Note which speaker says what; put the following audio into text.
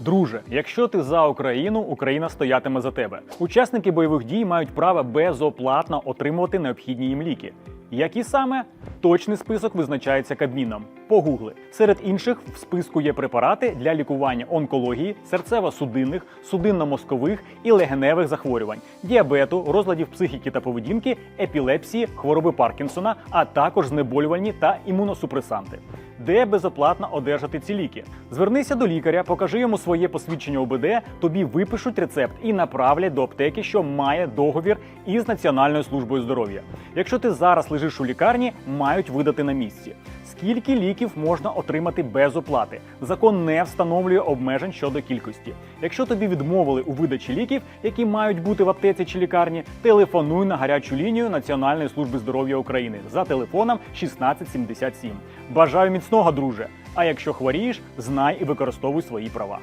Speaker 1: Друже, якщо ти за Україну, Україна стоятиме за тебе. Учасники бойових дій мають право безоплатно отримувати необхідні їм ліки. Які саме точний список визначається Кабміном. Погугли. Серед інших в списку є препарати для лікування онкології, серцево-судинних, судинно-мозкових і легеневих захворювань, діабету, розладів психіки та поведінки, епілепсії, хвороби Паркінсона, а також знеболювальні та імуносупресанти. Де безоплатно одержати ці ліки? Звернися до лікаря, покажи йому своє посвідчення ОБД, тобі випишуть рецепт і направлять до аптеки, що має договір із Національною службою здоров'я. Якщо ти зараз лежиш у лікарні, мають видати на місці. Скільки ліків можна отримати без оплати? Закон не встановлює обмежень щодо кількості. Якщо тобі відмовили у видачі ліків, які мають бути в аптеці чи лікарні, телефонуй на гарячу лінію Національної служби здоров'я України за телефоном 1677. Бажаю міцного, друже! А якщо хворієш, знай і використовуй свої права.